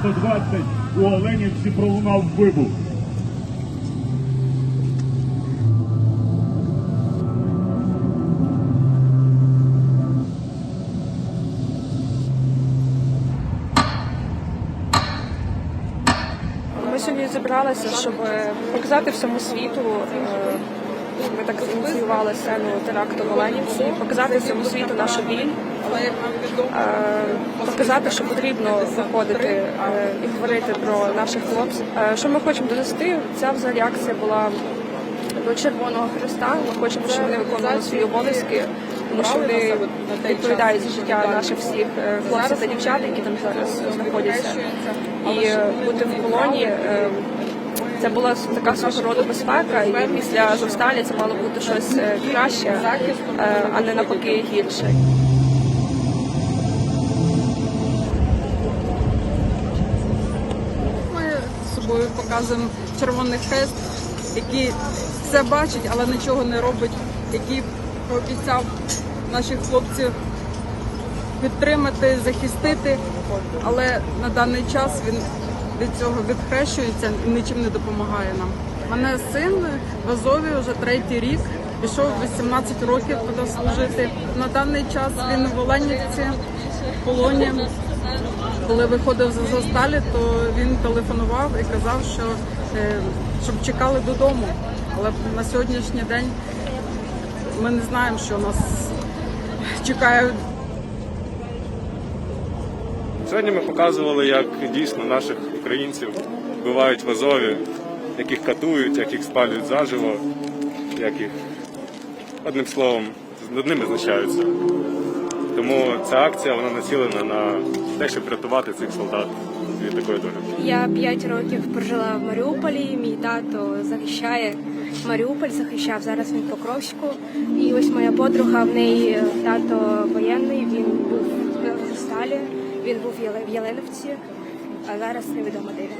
120 у Оленівці пролунав вибух. Ми сьогодні зібралися, щоб показати всьому світу. Ми так ініціювали сцену теракту в показати всьому світу нашу біль, е, показати, що потрібно виходити е, і говорити про наших хлопців. Е, Що ми хочемо донести? Ця взагалі акція була до Червоного Христа. Ми хочемо, щоб вони виконували свої обов'язки, тому що вони відповідають за життя наших всіх хлопців та дівчат, які там зараз знаходяться. І бути в полоні. Це була така свого роду безпека, і після Азовсталі це мало бути щось е, краще, е, а не навпаки гірше. Ми з собою показуємо Червоний Хрест, який все бачить, але нічого не робить, який пообіцяв наших хлопців підтримати, захистити, але на даний час він від цього відхрещується і нічим не допомагає нам. Мене син в Азові вже третій рік. Пішов 18 років туди служити. На даний час він в Оленівці, в полоні. Коли виходив з Азовсталі, то він телефонував і казав, що е, щоб чекали додому. Але на сьогоднішній день ми не знаємо, що нас чекає Сьогодні ми показували, як дійсно наших українців вбивають в Азові, як їх катують, як їх спалюють заживо, як їх одним словом над ними знущаються. Тому ця акція вона націлена на те, щоб врятувати цих солдат від такої долі. Я 5 років прожила в Маріуполі. Мій тато захищає Маріуполь, захищав зараз він Покровську. І ось моя подруга, в неї тато воєнний. Він Сталі. Він був в Яленовці, а зараз невідомо де він.